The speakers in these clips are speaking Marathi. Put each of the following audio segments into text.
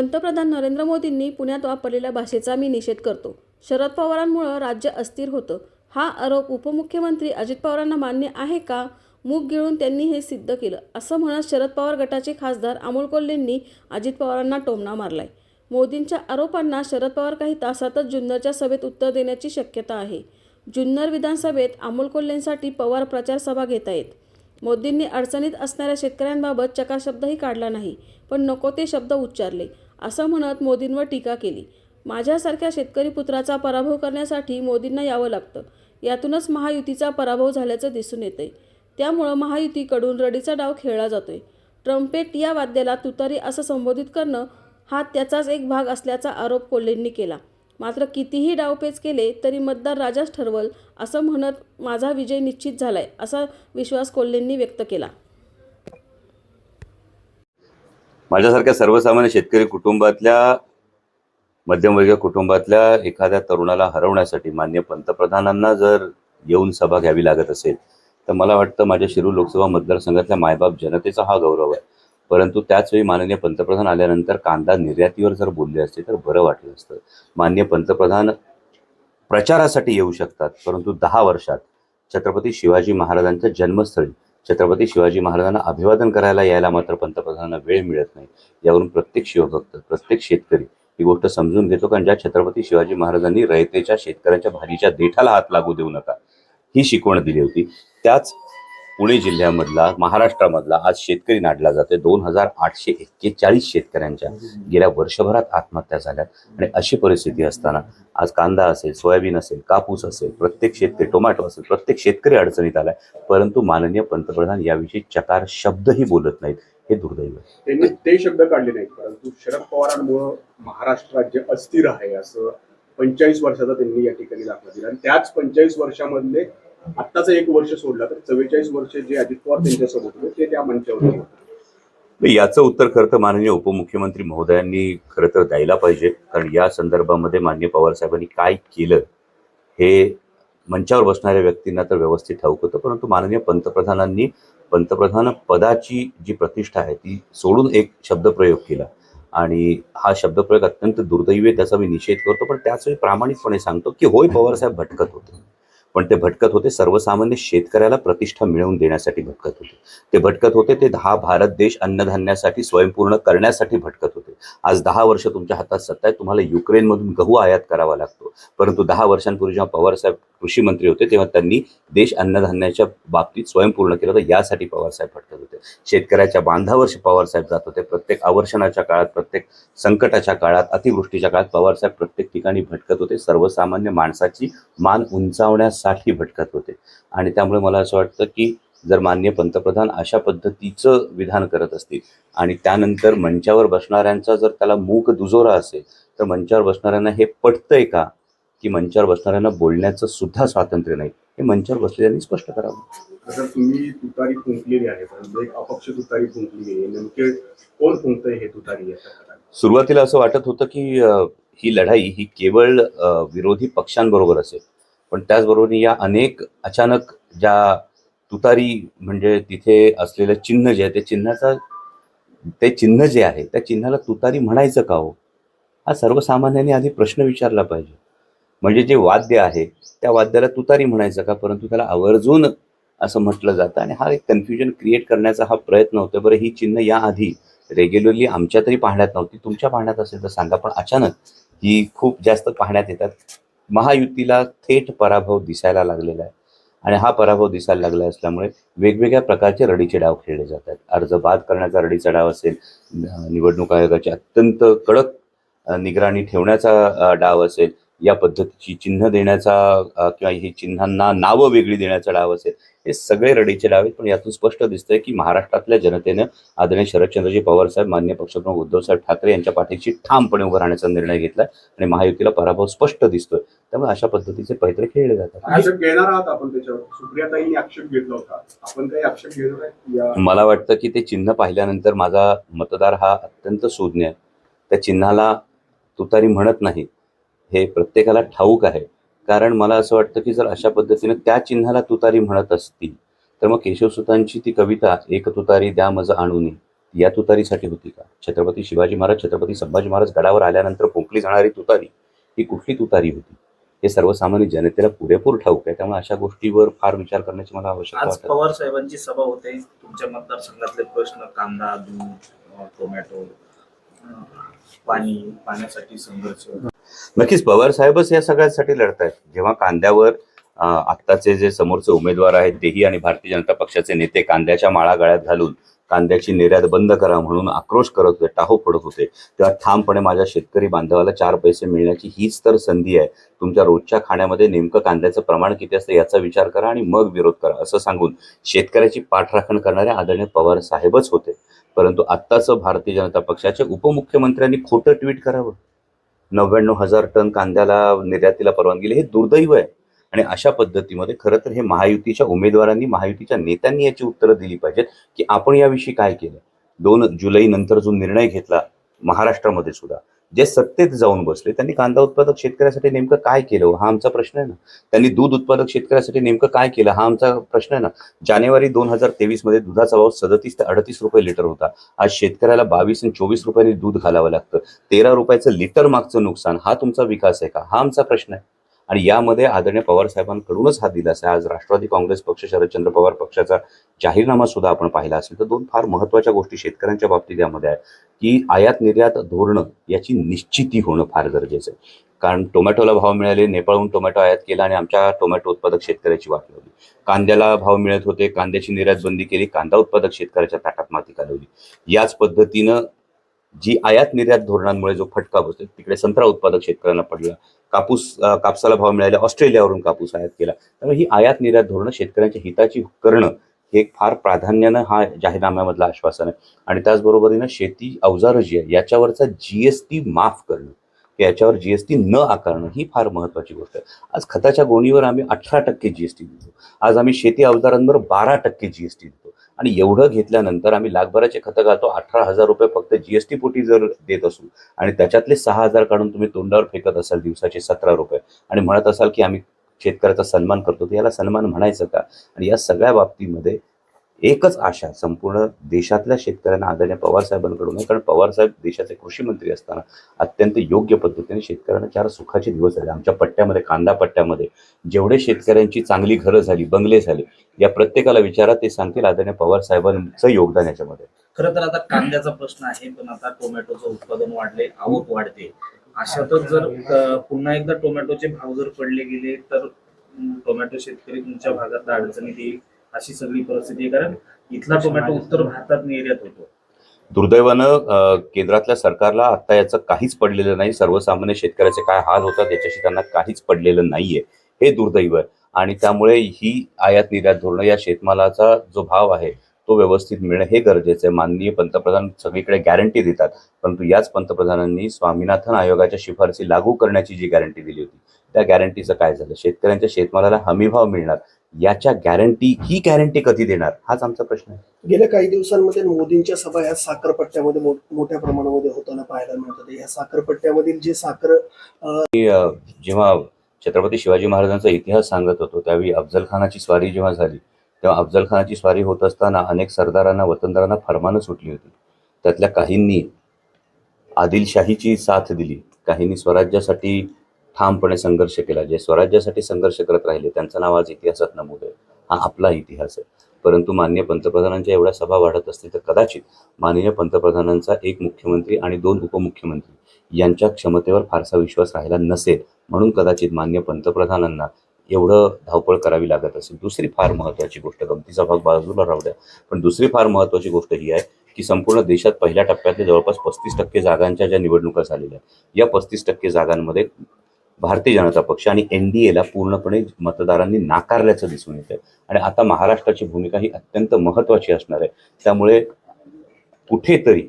पंतप्रधान नरेंद्र मोदींनी पुण्यात वापरलेल्या भाषेचा मी निषेध करतो. शरद पवारांमुळं राज्य अस्थिर होतं. हा आरोप उपमुख्यमंत्री अजित पवारांना मान्य आहे का? मूग गिळून त्यांनी हे सिद्ध केलं. असं म्हणत शरद पवार गटाचे खासदार अमोल कोल्हेंनी अजित पवारांना टोमणा मारलाय. मोदींच्या आरोपांना शरद पवार काही तासातच जुन्नरच्या सभेत उत्तर देण्याची शक्यता आहे. जुन्नर विधानसभेत अमोल कोल्हेंसाठी पवार प्रचार सभा घेत आहेत मोदींनी अडचणीत असणाऱ्या शेतकऱ्यांबाबत चकाशब्दही काढला नाही पण नको ते शब्द उच्चारले. असं म्हणत मोदींवर टीका केली. माझ्यासारख्या शेतकरी पुत्राचा पराभव करण्यासाठी मोदींना यावं लागतं. यातूनच महायुतीचा पराभव झाल्याचं दिसून येतंय. त्यामुळं महायुतीकडून रडीचा डाव खेळला जातोय. ट्रम्पेट या वाद्याला तुतारी असं संबोधित करणं हा त्याचाच एक भाग असल्याचा आरोप कोल्हेंनी केला. मात्र कितीही डावपेच केले तरी मतदार राजाच ठरवल असं म्हणत माझा विजय निश्चित झालाय असा विश्वास कोल्हेंनी व्यक्त केला. माझ्यासारख्या सर्वसामान्य शेतकरी कुटुंबातल्या मध्यमवर्गीय कुटुंबातल्या एखाद्या तरुणाला हरवण्यासाठी मान्य पंतप्रधानांना जर येऊन सभा घ्यावी लागत असेल तर मला वाटतं माझ्या शिरूर लोकसभा मतदारसंघातल्या मायबाप जनतेचा हा गौरव आहे. परंतु त्याचवेळी माननीय पंतप्रधान आल्यानंतर कांदा निर्यातीवर जर बोलले असते तर बरं वाटलं असतं. मान्य पंतप्रधान प्रचारासाठी येऊ शकतात परंतु दहा वर्षात छत्रपती शिवाजी महाराजांच्या जन्मस्थळी छत्रपती शिवाजी महाराजांना अभिवादन करायला यायला मात्र पंतप्रधानांना वेळ मिळत नाही. यावरून प्रत्येक शिवभक्त प्रत्येक शेतकरी ही गोष्ट समजून घेतो कारण ज्या छत्रपती शिवाजी महाराजांनी रयतेच्या शेतकऱ्यांच्या भाजीच्या देठाला हात लागू देऊ नका ही शिकवण दिली होती. त्याच पुणे जिल्ह्यामधला महाराष्ट्रामधला आज शेतकरी नाडला जातोय. दोन हजार आठशे एक्केचाळीस शेतकऱ्यांच्या गेल्या वर्षभरात आत्महत्या झाल्यात. आणि अशी परिस्थिती असताना आज कांदा असेल सोयाबीन असेल कापूस असेल प्रत्येक शेतकरी टोमॅटो असेल प्रत्येक शेतकरी अडचणीत आलाय. परंतु माननीय पंतप्रधान याविषयी चकार शब्दही बोलत नाहीत. हे दुर्दैव त्यांनी ते शब्द काढले नाहीत. परंतु शरद पवारांमुळं महाराष्ट्र राज्य अस्थिर आहे असं पंचेचाळीस वर्षाचा त्यांनी या ठिकाणी दाखवा दिला. आणि त्याच पंचेचाळीस वर्षामधले आत्ताचं एक वर्ष सोडलं तर चव्वेचाळीस वर्ष जे अजित पवार त्यांच्यासोबत होते ते त्या मंचावर याचं उत्तर खरं तर माननीय उपमुख्यमंत्री महोदयांनी खरं तर द्यायला पाहिजे कारण या संदर्भामध्ये मान्य पवार साहेबांनी काय केलं हे मंचावर बसणाऱ्या व्यक्तींना तर व्यवस्थित ठाऊक होतं परंतु माननीय पंतप्रधानांनी पंतप्रधान पदाची जी प्रतिष्ठा आहे ती सोडून एक शब्दप्रयोग केला. आणि हा शब्दप्रयोग अत्यंत दुर्दैवी आहे, त्याचा मी निषेध करतो पण त्याचवेळी प्रामाणिकपणे सांगतो की होय पवारसाहेब भटकत होते. पण ते भटकत होते. सर्वसामान्य शेतकऱ्याला प्रतिष्ठा मिळवून देण्यासाठी भटकत होते. ते भटकत होते ते दहा भारत देश अन्नधान्यासाठी स्वयंपूर्ण करण्यासाठी भटकत होते. आज दहा वर्ष तुमच्या हातात सत्ता आहे. तुम्हाला युक्रेनमधून गहू आयात करावा लागतो. परंतु दहा वर्षांपूर्वी जेव्हा पवारसाहेब कृषी मंत्री होते तेव्हा त्यांनी देश अन्नधान्याच्या बाबतीत स्वयंपूर्ण केलं होतं. यासाठी पवारसाहेब भटकत होते. शेतकऱ्याच्या बांधावर पवारसाहेब जात होते. प्रत्येक आवर्षणाच्या काळात प्रत्येक संकटाच्या काळात अतिवृष्टीच्या काळात पवारसाहेब प्रत्येक ठिकाणी भटकत होते. सर्वसामान्य माणसाची मान उंचावण्यासाठी भटकत होते. आणि त्यामुळे मला असं वाटतं की जर मान्य पंतप्रधान अशा पद्धतीचं विधान करत असतील आणि त्यानंतर मंचावर बसणाऱ्यांचा जर त्याला मूक दुजोरा असेल तर मंचावर बसणाऱ्यांना हे पटतंय का? की मंचावर बसणाऱ्यांना बोलण्याचं सुद्धा स्वातंत्र्य नाही. हे मंचावर बसलेल्यांनी स्पष्ट करावं. तुम्ही तुतारी फुंकलेली आहे. एक अपक्ष तुतारी फुंकली आहे. नेमके कोण फुंकतंय हे तुतारी आहे सुरुवातीला असं वाटत होतं की ही लढाई ही केवळ विरोधी पक्षांबरोबर असेल. पण त्याचबरोबर या अनेक अचानक ज्या तुतारी म्हणजे तिथे असलेलं चिन्ह जे आहे ते चिन्हाचा ते चिन्ह जे आहे त्या चिन्हाला तुतारी म्हणायचं का हो? हा सर्वसामान्यांनी आधी प्रश्न विचारला पाहिजे. म्हणजे जे वाद्य आहे त्या वाद्याला तुतारी म्हणायचं का? परंतु त्याला आवर्जून असं म्हटलं जातं आणि हा एक कन्फ्युजन क्रिएट करण्याचा हा प्रयत्न होतो बरं ही चिन्ह याआधी रेग्युलरली आमच्या तरी पाहण्यात नव्हती. तुमच्या पाहण्यात असेल तर सांगा पण अचानक ही खूप जास्त पाहण्यात येतात. महायुतीला थेट पराभव दिसायला लागलेला आहे. आणि हा पराभव दिसायला लागला असल्यामुळे वेगवेगळ्या प्रकारचे रडीचे डाव खेळले जातात. अर्ज बाद करण्याचा रडीचा डाव असेल निवडणूक आयोगाची अत्यंत कडक निगराणी ठेवण्याचा डाव असेल या पद्धतीची चिन्ह देण्याचा किंवा ही चिन्हांना नावं वेगळी देण्याचा डाव असेल हे सगळे रडीचे डाव आहेत. पण यातून स्पष्ट दिसतंय की महाराष्ट्रातल्या जनतेनं आदरणीय शरदचंद्रजी पवार साहेब मान्य पक्षप्रमुख उद्धवसाहेब ठाकरे यांच्या पाठीशी ठामपणे उभं राहण्याचा निर्णय घेतला आणि महायुतीला पराभव स्पष्ट दिसतोय. त्यामुळे अशा पद्धतीचे पैतरे खेळले जातात. मला वाटतं की ते चिन्ह पाहिल्यानंतर माझा मतदार हा अत्यंत सूज्ञ आहे. त्या चिन्हाला तुतारी म्हणत नाही. हे प्रत्येकाला ठाऊक आहे. कारण मला असं वाटतं की जर अशा पद्धतीने त्या चिन्हाला तुतारी म्हणत असतील तर मग केशवसुतांची ती कविता एक तुतारी द्या मज आणून या तुतारीसाठी होती का? छत्रपती शिवाजी महाराज छत्रपती संभाजी महाराज गडावर आल्यानंतर पोकली जाणारी तुतारी ही कुठली तुतारी होती? हे सर्वसामान्य जनतेला पुरेपूर ठाऊक आहे. त्यामुळे अशा गोष्टीवर फार विचार करण्याची मला आवश्यकता. पवार साहेबांची सभा होते. तुमच्या मतदारसंघातले प्रश्न कांदा दूध टोमॅटो पाणी पाण्यासाठी संघर्ष. नक्कीच पवार साहेबच या सगळ्यासाठी आहेत जेव्हा कांद्यावर आत्ताचे जे समोरचे उमेदवार आहेत तेही आणि भारतीय जनता पक्षाचे नेते कांद्याच्या माळा गळ्यात घालून कांद्याची निर्यात बंद करा म्हणून आक्रोश करत होते टाहो पडत होते तेव्हा ठामपणे माझ्या शेतकरी बांधवाला चार पैसे मिळण्याची हीच तर संधी आहे. तुमच्या रोजच्या खाण्यामध्ये नेमकं कांद्याचं प्रमाण किती असतं याचा विचार करा आणि मग विरोध करा असं सांगून शेतकऱ्याची पाठराखण करणारे आदरणीय पवार साहेबच होते. परंतु आत्ताचं भारतीय जनता पक्षाच्या उपमुख्यमंत्र्यांनी खोटं ट्विट करावं. नव्याण्णव हजार टन कांद्याला निर्यातीला परवानगी हे दुर्दैव आहे. आणि अशा पद्धतीमध्ये खरं तर हे महायुतीच्या उमेदवारांनी महायुतीच्या नेत्यांनी याची उत्तरं दिली पाहिजेत की आपण याविषयी काय केलं? दोन जुलै नंतर जो निर्णय घेतला महाराष्ट्रामध्ये सुद्धा जे सत्तेत जाऊन बसले त्यांनी कांदा उत्पादक शेतकऱ्यासाठी नेमकं काय केलं? हा आमचा प्रश्न आहे ना. त्यांनी दूध उत्पादक शेतकऱ्यासाठी नेमकं काय केलं? हा आमचा प्रश्न आहे ना. जानेवारी दोन हजार तेवीसमध्ये दुधाचा भाव सदतीस ते अडतीस रुपये लिटर होता. आज शेतकऱ्याला बावीस आणि चोवीस रुपयांनी दूध घालावं लागतं. तेरा रुपयाचं लिटर मागचं नुकसान हा तुमचा विकास आहे का? हा आमचा प्रश्न आहे. आणि यामध्ये आदरणीय पवार साहेबांकडूनच हा दिलासा आहे. आज राष्ट्रवादी काँग्रेस पक्ष शरदचंद्र पवार पक्षाचा जाहीरनामा सुद्धा आपण पाहिला असेल तर दोन फार महत्त्वाच्या गोष्टी शेतकऱ्यांच्या बाबतीत यामध्ये आहे की आयात निर्यात धोरणं याची निश्चिती होणं फार गरजेचं आहे. कारण टोमॅटोला भाव मिळाले नेपाळहून टोमॅटो आयात केला आणि आमच्या टोमॅटो उत्पादक शेतकऱ्याची वाट लावली. कांद्याला भाव मिळत होते कांद्याची निर्यात बंदी केली कांदा उत्पादक शेतकऱ्याच्या ताटात माती घालवली याच पद्धतीनं जी आयात निर्यात धोरणांमुळे जो फटका बसतो तिकडे संत्रा उत्पादक शेतकऱ्यांना पडला कापूस कापसाला भाव मिळाला ऑस्ट्रेलियावरून कापूस आयात केला. त्यामुळे ही आयात निर्यात धोरणं शेतकऱ्यांच्या हिताची करणं हे एक फार प्राधान्यानं हा जाहीरनाम्यामधलं आश्वासन आहे. आणि त्याचबरोबरीनं शेती अवजारं जी आहे याच्यावरचा जीएसटी माफ करणं याच्यावर जीएसटी न आकारणं ही फार महत्वाची गोष्ट आहे. आज खताच्या गोणीवर आम्ही अठरा टक्के जीएसटी देतो. आज आम्ही शेती अवजारांवर बारा टक्के जीएसटी देतो. आणि एवढं घेतल्यानंतर आम्ही लाखभराचे खतं घालतो. अठरा हजार रुपये फक्त जीएसटी पोटी जर देत असू आणि त्याच्यातले सहा हजार काढून तुम्ही तोंडावर फेकत असाल दिवसाचे सतरा रुपये आणि म्हणत असाल की आम्ही शेतकऱ्याचा सन्मान करतो तर याला सन्मान म्हणायचं का? आणि या सगळ्या बाबतीमध्ये एकच आशा संपूर्ण देशातल्या शेतकऱ्यांना आदरणीय पवार साहेबांकडून आहे. कारण पवार साहेब देशाचे कृषी मंत्री असताना अत्यंत योग्य पद्धतीने शेतकऱ्यांना चार सुखाचे दिवस झाले. आमच्या पट्ट्यामध्ये कांदा पट्ट्यामध्ये जेवढे शेतकऱ्यांची चांगली घरं झाली बंगले झाले या प्रत्येकाला विचारा ते सांगतील आदरणीय पवार साहेबांचं योगदान याच्यामध्ये. खरं तर आता कांद्याचा प्रश्न आहे पण आता टोमॅटोचं उत्पादन वाढले आवक वाढते. अशातच जर पुन्हा एकदा टोमॅटोचे भाव जर पडले गेले तर टोमॅटो शेतकरी तुमच्या भागात अडचणीत येईल. अशी सगळी परिस्थिती आहे. कारण इथला टोमॅटो उत्तर भारतात निर्यात होतो. दुर्दैवानं केंद्रातल्या सरकारला आता याचं काहीच पडलेलं नाही. सर्वसामान्य शेतकऱ्याचे काय हाल होतात याच्याशी त्यांना काहीच पडलेलं नाहीये. हे दुर्दैव. आणि त्यामुळे ही आयात निर्यात धोरणं या शेतमालाचा जो भाव आहे तो व्यवस्थित मिळणं हे गरजेचं आहे. माननीय पंतप्रधान सगळीकडे गॅरंटी देतात. परंतु याच पंतप्रधानांनी स्वामीनाथन आयोगाच्या शिफारसी लागू करण्याची जी गॅरंटी दिली होती त्या गॅरंटीचं काय झालं? शेतकऱ्यांच्या शेतमालाला हमीभाव मिळणार. याच्या गॅरंटी ही गॅरंटी कधी देणार? हाच आमचा प्रश्न आहे. गेल्या काही दिवसांमध्ये मोदींच्या सभा या साखरपट्ट्यामध्ये मोठ्या प्रमाणामध्ये होताना पाहायला मिळत होते. या साखरपट्ट्यामधील जे साखर जेव्हा छत्रपती शिवाजी महाराजांचा इतिहास सांगत होतो त्यावेळी अफजल खानाची स्वारी जेव्हा झाली तेव्हा अफजल खानाची स्वारी होत असताना अनेक सरदारांना वतनदारांना फरमानं सुटली होती. त्यातल्या काहींनी आदिलशाहीची साथ दिली काहींनी स्वराज्यासाठी ठामपणे संघर्ष केला. जे स्वराज्यासाठी संघर्ष करत राहिले त्यांचं नाव आज इतिहासात नमूद आहे. हा आपला इतिहास आहे. परंतु माननीय पंतप्रधानांच्या एवढ्या सभा वाढत असतील तर कदाचित माननीय पंतप्रधानांचा एक मुख्यमंत्री आणि दोन उपमुख्यमंत्री यांच्या क्षमतेवर फारसा विश्वास राहिला नसेल. म्हणून कदाचित मान्य पंतप्रधानांना एवढं धावपळ करावी लागत असेल. दुसरी फार महत्त्वाची गोष्ट गमतीचा भाग बाजूला राहू द्या. पण दुसरी फार महत्त्वाची गोष्ट ही आहे की संपूर्ण देशात पहिल्या टप्प्यातल्या जवळपास पस्तीस टक्के जागांच्या ज्या निवडणुका झालेल्या आहेत या पस्तीस टक्के जागांमध्ये भारतीय जनता पक्ष आणि एन डी एला पूर्णपणे मतदारांनी नाकारल्याचं दिसून येतं आणि आता महाराष्ट्राची भूमिका ही अत्यंत महत्त्वाची असणार आहे. त्यामुळे कुठेतरी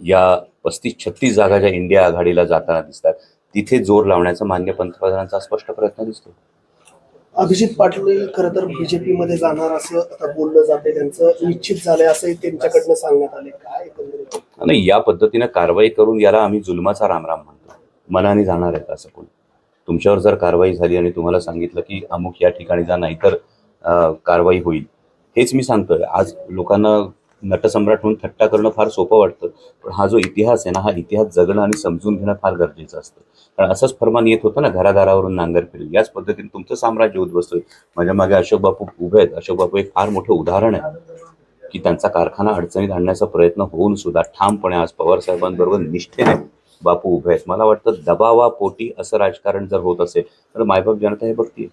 या पस्तीस छत्तीस जागा ज्या इंडिया आघाडीला जाताना दिसतात तिथे जोर लावण्याचा मान्य पंतप्रधानांचा स्पष्ट प्रयत्न दिसतो अभिजित पाटील खरं तर बीजेपी मध्ये जाणार असं आता बोललं जाते त्यांचं निश्चित झालंय असंही त्यांच्याकडनं सांगण्यात आले काय? आणि या पद्धतीनं कारवाई करून याला आम्ही जुलमाचा रामराम म्हणतो. मनाने जाणार आहेत असं कोण? तुमच्यावर जर कारवाई झाली आणि तुम्हाला सांगितलं की अमुक या ठिकाणी जा नाहीतर कारवाई होईल. हेच मी सांगतोय. आज लोकांना नटसम्राट म्हणून थट्टा करणं फार सोपं वाटतं पण हा जो इतिहास आहे ना हा इतिहास जगणं आणि समजून घेणं फार गरजेचं असतं. कारण असंच फरमान येत होतं ना घराघरावरून नांगर फिरेल. याच पद्धतीने तुमचं साम्राज्य उद्ध्वस्त होईल. माझ्या मागे अशोक बापू उभे आहेत. अशोक बापू एक फार मोठं उदाहरण आहे की त्यांचा कारखाना अडचणीत आणण्याचा प्रयत्न होऊन सुद्धा ठामपणे आज पवार साहेबांबरोबर निष्ठेने बापू उभे आहेत. मला वाटतं दबावापोटी असं राजकारण जर होत असेल तर मायबाप जनता हे बघतील